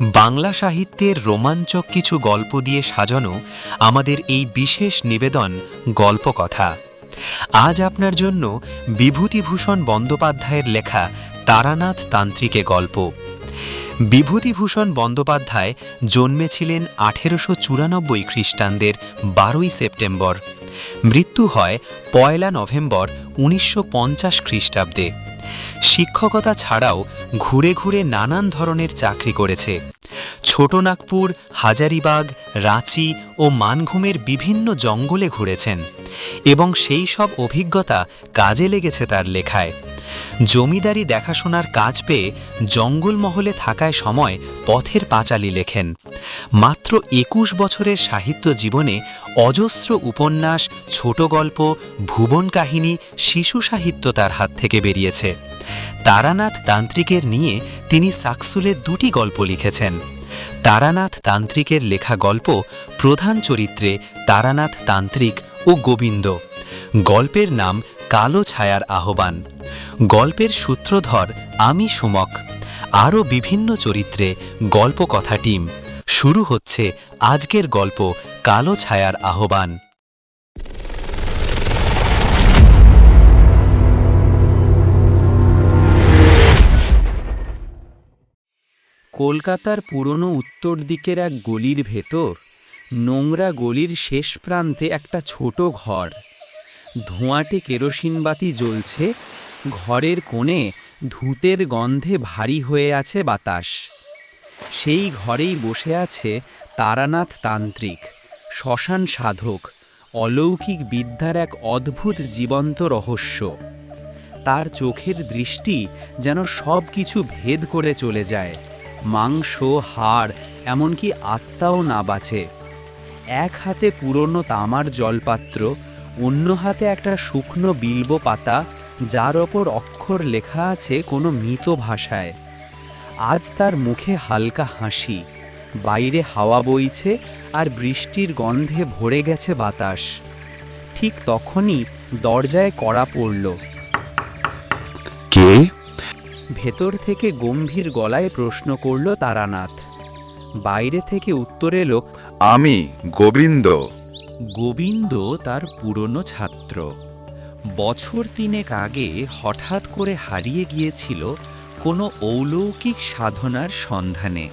বাংলা সাহিত্যের রোমাঞ্চক কিছু গল্প দিয়ে সাজানো আমাদের এই বিশেষ নিবেদন, গল্পকথা। আজ আপনার জন্য বিভূতিভূষণ বন্দ্যোপাধ্যায়ের লেখা তারানাথ তান্ত্রিকে গল্প। বিভূতিভূষণ বন্দ্যোপাধ্যায় জন্মেছিলেন আঠেরোশো চুরানব্বই খ্রিস্টানদের বারোই সেপ্টেম্বর। মৃত্যু হয় পয়লা নভেম্বর উনিশশো পঞ্চাশ খ্রিস্টাব্দে। শিক্ষকতা ছাড়াও ঘুরে ঘুরে নানান ধরনের চাকরি করেছে। ছোটনাগপুর হাজারিবাগ, রাঁচি ও মানঘুমের বিভিন্ন জঙ্গলে ঘুরেছেন এবং সেই সব অভিজ্ঞতা কাজে লেগেছে তার লেখায়। জমিদারি দেখাশোনার কাজ পেয়ে জঙ্গলমহলে থাকায় সময় পথের পাঁচালি লেখেন। মাত্র একুশ বছরের সাহিত্য জীবনে অজস্র উপন্যাস, ছোট গল্প, ভুবন কাহিনী, শিশু সাহিত্য তার হাত থেকে বেরিয়েছে। তারানাথ তান্ত্রিকের নিয়ে তিনি সাকসুলে দুটি গল্প লিখেছেন। তারানাথ তান্ত্রিকের লেখা গল্প প্রধান চরিত্রে তারানাথ তান্ত্রিক ও গোবিন্দ। গল্পের নাম কালো ছায়ার আহ্বান। গল্পের সূত্রধর আমি সুমক। আরও বিভিন্ন চরিত্রে গল্পকথা টিম। শুরু হচ্ছে আজকের গল্প কালো ছায়ার আহ্বান। কলকাতার পুরনো উত্তর দিকের এক গলির ভেতর নোংরা গলির শেষ প্রান্তে একটা ছোট ঘর। ধোঁয়াটে কেরোসিন বাতি জ্বলছে ঘরের কোণে ধূতের গন্ধে ভারী হয়ে আছে বাতাস। সেই ঘরেই বসে আছে তারানাথ তান্ত্রিক, শ্মশান সাধক, অলৌকিক বিদ্যার এক অদ্ভুত জীবন্ত রহস্য। তার চোখের দৃষ্টি যেন সব কিছু ভেদ করে চলে যায়, মাংস, হাড়, এমনকি আত্মাও না বাঁচে। এক হাতে পুরনো তামার জলপাত্র, অন্য হাতে একটা শুকনো বিলব পাতা যার ওপর অক্ষর লেখা আছে কোনো মৃত ভাষায়। আজ তার মুখে হালকা হাসি বাইরে হাওয়া বইছে আর বৃষ্টির গন্ধে ভরে গেছে বাতাস। ঠিক তখনই দরজায় কড়া পড়ল। কে? ভেতর থেকে গম্ভীর গলায় প্রশ্ন করল তারানাথ। বাইরে থেকে উত্তর এলো আমি গোবিন্দ। গোবিন্দ তার পুরনো ছাত্র। বছর তিনেক আগে হঠাৎ করে হারিয়ে গিয়েছিল কোনো অলৌকিক সাধনার সন্ধানে।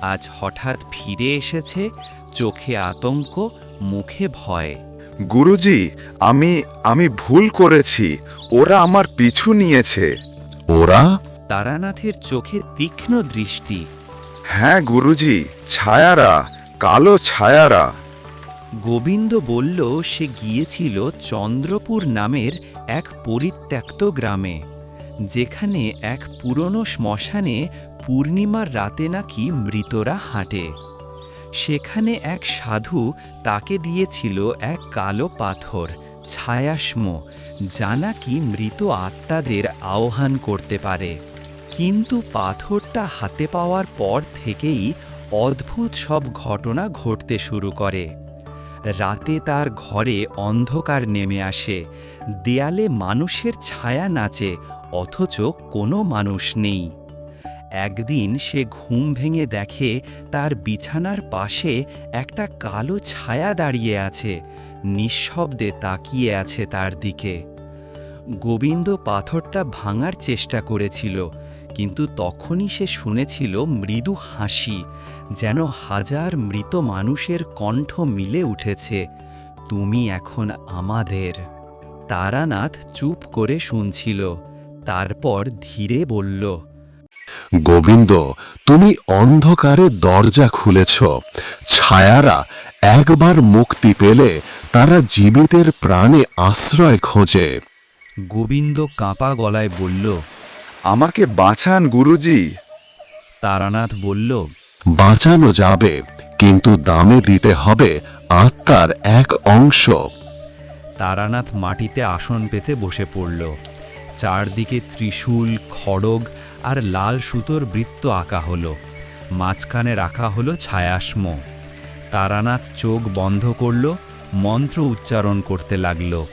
আজ হঠাৎ ফিরে এসেছে চোখে আতঙ্ক মুখে ভয়। গুরুজি আমি আমি ভুল করেছি। ওরা আমার পিছু নিয়েছে। ওরা? তারানাথের চোখে তীক্ষ্ণ দৃষ্টি। হ্যাঁ গুরুজি ছায়ারা কালো ছায়ারা। গোবিন্দ বলল, সে গিয়েছিল চন্দ্রপুর নামের এক পরিত্যক্ত গ্রামে, যেখানে এক পুরনো শ্মশানে পূর্ণিমার রাতে নাকি মৃতরা হাঁটে। সেখানে এক সাধু তাকে দিয়েছিল এক কালো পাথর ছায়াস্ম যা নাকি মৃত আত্মাদের আহ্বান করতে পারে। কিন্তু পাথরটা হাতে পাওয়ার পর থেকেই অদ্ভুত সব ঘটনা ঘটতে শুরু করে। রাতে তার ঘরে অন্ধকার নেমে আসে। দেয়ালে মানুষের ছায়া নাচে, অথচ কোনো মানুষ নেই। একদিন সে ঘুম ভেঙে দেখে তার বিছানার পাশে একটা কালো ছায়া দাঁড়িয়ে আছে, নিঃশব্দে তাকিয়ে আছে তার দিকে। গোবিন্দ পাথরটা ভাঙার চেষ্টা করেছিল কিন্তু তখনই সে শুনেছিল মৃদু হাসি যেন হাজার মৃত মানুষের কণ্ঠ মিলে উঠেছে তুমি এখন আমাদের। তারানাথ চুপ করে শুনছিল তারপর ধীরে বলল গোবিন্দ তুমি অন্ধকারে দরজা খুলেছ। ছায়ারা একবার মুক্তি পেলে তারা জীবিতের প্রাণে আশ্রয় খোঁজে। গোবিন্দ কাঁপা গলায় বলল আমাকে বাঁচান গুরুজি। তারানাথ বলল বাঁচানো যাবে কিন্তু দামে দিতে হবে আত্মার এক অংশ। তারানাথ মাটিতে আসন পেতে বসে পড়ল। চারদিকে ত্রিশূল খড়গ আর লাল সুতোর বৃত্ত আঁকা হলো। মাঝখানে রাখা হলো ছায়াস্ম। তারানাথ চোখ বন্ধ করল মন্ত্র উচ্চারণ করতে লাগল।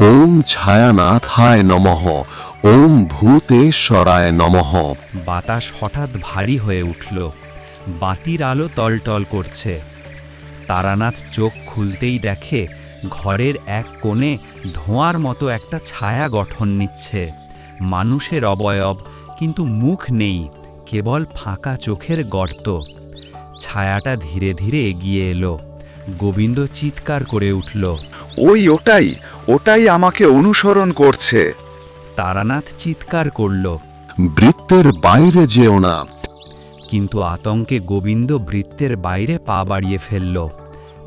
ওম ছায়ানাথায় নমঃ। ওম ভূতেশ্বরায় নমঃ। বাতাস হঠাৎ ভারী হয়ে উঠল। বাতির আলো টলটল করছে। তারানাথ চোখ খুলতেই দেখে ঘরের এক কোণে ধোঁয়ার মতো একটা ছায়া গঠন নিচ্ছে। মানুষের অবয়ব, কিন্তু মুখ নেই, কেবল ফাঁকা চোখের গর্ত। ছায়াটা ধীরে ধীরে এগিয়ে এলো। গোবিন্দ চিৎকার করে উঠল ওই ওটাই ওটাই আমাকে অনুসরণ করছে। তারানাথ চিৎকার করল বৃত্তের বাইরে যেও না। কিন্তু আতঙ্কে গোবিন্দ বৃত্তের বাইরে পা বাড়িয়ে ফেলল।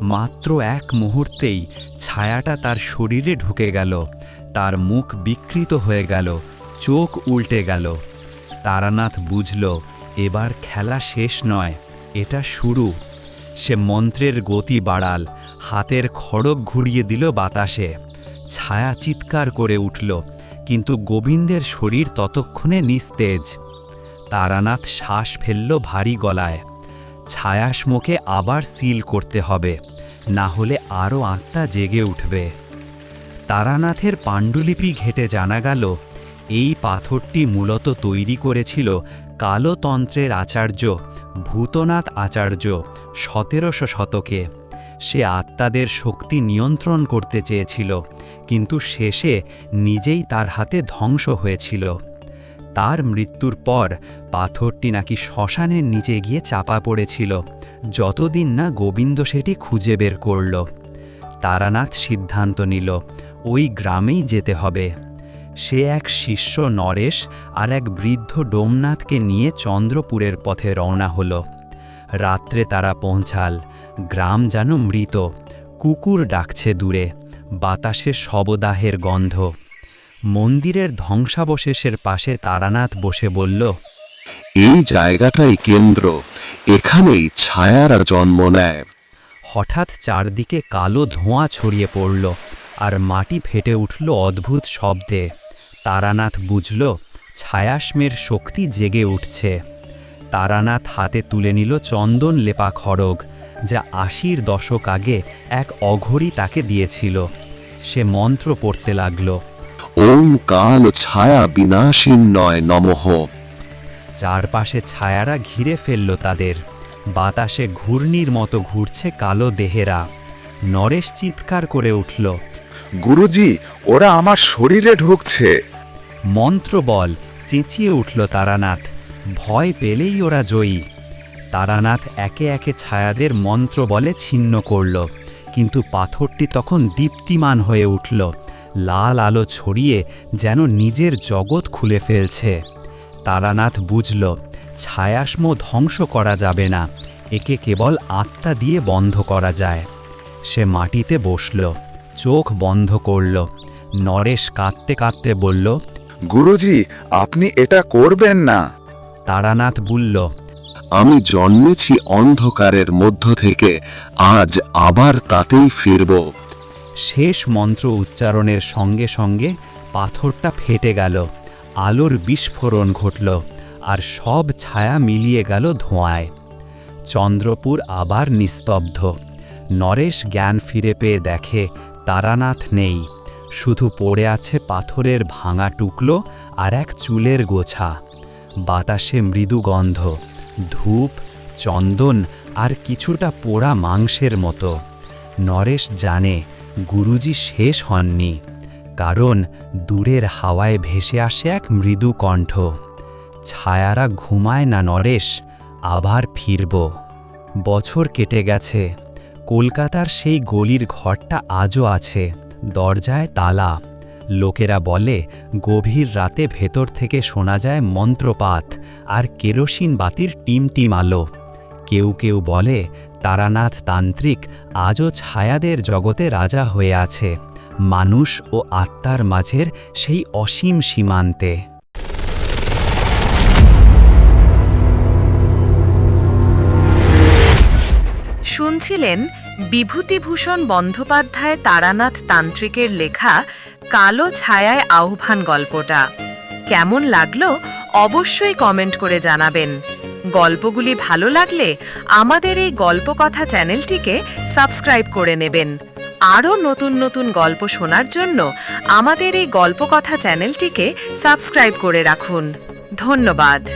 মাত্র এক মুহূর্তেই ছায়াটা তার শরীরে ঢুকে গেল তার মুখ বিকৃত হয়ে গেল চোখ উল্টে গেল। তারানাথ বুঝল এবার খেলা শেষ নয় এটা শুরু। সে মন্ত্রের গতি বাড়াল, হাতের খড়গ ঘুরিয়ে দিল বাতাসে। ছায়া চিৎকার করে উঠল, কিন্তু গোবিন্দের শরীর ততক্ষণে নিস্তেজ। তারানাথ শ্বাস ফেলল ভারী গলায়। ছায়াসমুখে আবার সিল করতে হবে, না হলে আরও আত্মা জেগে উঠবে। তারানাথের পাণ্ডুলিপি ঘেটে জানা গেল এই পাথরটি মূলত তৈরি করেছিল কালোতন্ত্রের আচার্য ভূতনাথ আচার্য সতেরোশো শতকে। সে আত্মাদের শক্তি নিয়ন্ত্রণ করতে চেয়েছিল, কিন্তু শেষে নিজেই তার হাতে ধ্বংস হয়েছিল। তার মৃত্যুর পর পাথরটি নাকি শ্মশানের নিচে গিয়ে চাপা পড়েছিল, যতদিন না গোবিন্দ সেটি খুঁজে বের করল। তারানাথ সিদ্ধান্ত নিল, ওই গ্রামেই যেতে হবে। সে এক শিষ্য নরেশ আর এক বৃদ্ধ ডোমনাথকে নিয়ে চন্দ্রপুরের পথে রওনা হল। রাত্রে তারা পৌঁছাল। গ্রাম যেন মৃত। কুকুর ডাকছে দূরে। বাতাসে শবদাহের গন্ধ। মন্দিরের ধ্বংসাবশেষের পাশে তারানাথ বসে বলল এই জায়গাটাই কেন্দ্র। এখানেই ছায়ারা জন্ম নেয়। হঠাৎ চারদিকে কালো ধোঁয়া ছড়িয়ে পড়ল আর মাটি ফেটে উঠল অদ্ভুত শব্দে। তারানাথ বুঝল ছায়াশ্মের শক্তি জেগে উঠছে। তারানাথ হাতে তুলে নিল চন্দন লেপা খড়গ যা আশির দশক আগে এক অঘরি তাকে দিয়েছিল। সে মন্ত্র পড়তে লাগল ওম কাল ছায়া বিনাশীন নয় নমঃ। চারপাশে ছায়ারা ঘিরে ফেলল তাদের। বাতাসে ঘূর্ণির মতো ঘুরছে কালো দেহেরা। নরেশ চিৎকার করে উঠল গুরুজি ওরা আমার শরীরে ঢুকছে। মন্ত্র বল চেঁচিয়ে উঠল তারানাথ। ভয় পেলেই ওরা জয়ী। তারানাথ একে একে ছায়াদের মন্ত্র বলে ছিন্ন করল, কিন্তু পাথরটি তখন দীপ্তিমান হয়ে উঠল, লাল আলো ছড়িয়ে যেন নিজের জগৎ খুলে ফেলছে। তারানাথ বুঝল ছায়াশ্ম ধ্বংস করা যাবে না, একে কেবল আত্মা দিয়ে বন্ধ করা যায়। সে মাটিতে বসল, চোখ বন্ধ করল, নরেশ কাঁদতে কাঁদতে বলল গুরুজি আপনি এটা করবেন না। তারানাথ বলল আমি জন্মেছি অন্ধকারের মধ্য থেকে আজ আবার তাতেই ফিরব। শেষ মন্ত্র উচ্চারণের সঙ্গে সঙ্গে পাথরটা ফেটে গেল আলোর বিস্ফোরণ ঘটল আর সব ছায়া মিলিয়ে গেল ধোঁয়ায়। চন্দ্রপুর আবার নিস্তব্ধ নরেশ জ্ঞান ফিরে পেয়ে দেখে তারানাথ নেই। শুধু পড়ে আছে পাথরের ভাঙা টুকলো আর এক চুলের গোছা। বাতাসে মৃদু গন্ধ, ধূপ, চন্দন আর কিছুটা পোড়া মাংসের মতো। নরেশ জানে গুরুজি শেষ হননি, কারণ দূরের হাওয়ায় ভেসে আসে এক মৃদু কণ্ঠ। ছায়ারা ঘুমায় না নরেশ, আবার ফিরব। বছর কেটে গেছে, কলকাতার সেই গলির ঘরটা আজও আছে। দরজায় তালা। লোকেরা বলে, গভীর রাতে ভেতর থেকে শোনা যায় মন্ত্রপাত আর কেরোসিন বাতির টিমটিম আলো। কেউ কেউ বলে, তারানাথ তান্ত্রিক আজও ছায়াদের জগতে রাজা হয়ে আছে। মানুষ ও আত্মার মাঝের সেই অসীম সীমান্তে। শুনছিলেন বিভূতিভূষণ বন্দ্যোপাধ্যায় তারানাথ তান্ত্রিকের লেখা কালো ছায়ায় আহ্বান গল্পটা। কেমন লাগল অবশ্যই কমেন্ট করে জানাবেন। গল্পগুলি ভালো লাগলে আমাদের এই গল্পকথা চ্যানেলটিকে সাবস্ক্রাইব করে নেবেন। আরও নতুন নতুন গল্প শোনার জন্য আমাদের এই গল্পকথা চ্যানেলটিকে সাবস্ক্রাইব করে রাখুন। ধন্যবাদ।